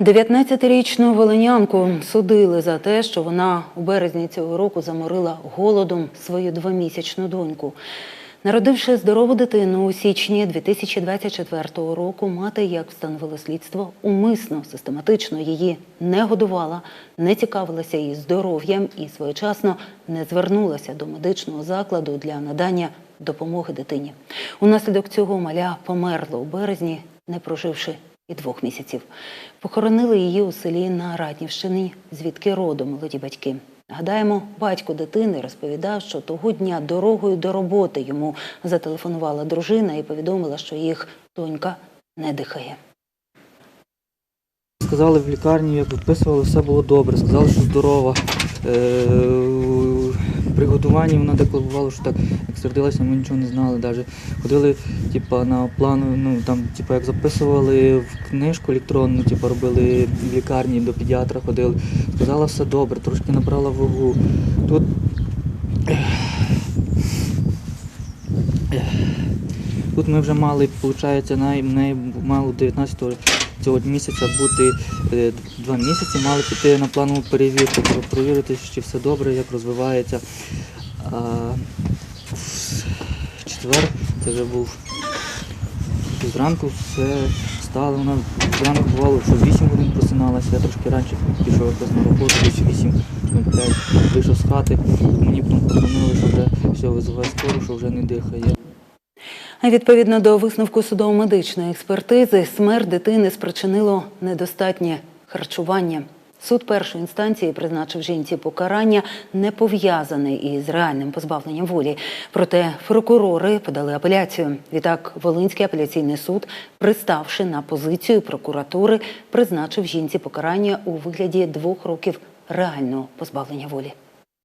19-річну волинянку судили за те, що вона у березні цього року заморила голодом свою двомісячну доньку. Народивши здорову дитину у січні 2024 року, мати, як встановило слідство, умисно систематично її не годувала, не цікавилася її здоров'ям і своєчасно не звернулася до медичного закладу для надання допомоги дитині. Унаслідок цього маля померла у березні, не проживши і двох місяців. Похоронили її у селі на Ратнівщині, звідки родом молоді батьки. Гадаємо, батько дитини розповідав, що того дня дорогою до роботи йому зателефонувала дружина і повідомила, що їх донька не дихає. Сказали в лікарні, як виписували, все було добре. Сказали, що здорова. Е, При готуванні вона декларувала, що так, як сердилася, ми нічого не знали. Даже. Ходили типа, на плану, ну там, типа, як записували в книжку електронну, типа, робили в лікарні до педіатра ходили. Сказала, все добре, трошки набрала вагу. Тут Тут ми вже мали, виходить, най, най, мало 19 цього місяця бути е, два місяці, мали піти на планову перевірку, про- перевірити, чи все добре, як розвивається. А, в четвер це вже був зранку, все стало. Вона зранку бувало, що 8 годин просиналася, я трошки раніше пішов якраз на роботу, десь 8 5 вийшов з хати, мені потім що вже все, визиває скору, що вже не дихає. Відповідно до висновку судово-медичної експертизи, смерть дитини спричинило недостатнє харчування. Суд першої інстанції призначив жінці покарання не пов'язане із реальним позбавленням волі. Проте прокурори подали апеляцію. Відтак, Волинський апеляційний суд, приставши на позицію прокуратури, призначив жінці покарання у вигляді двох років реального позбавлення волі.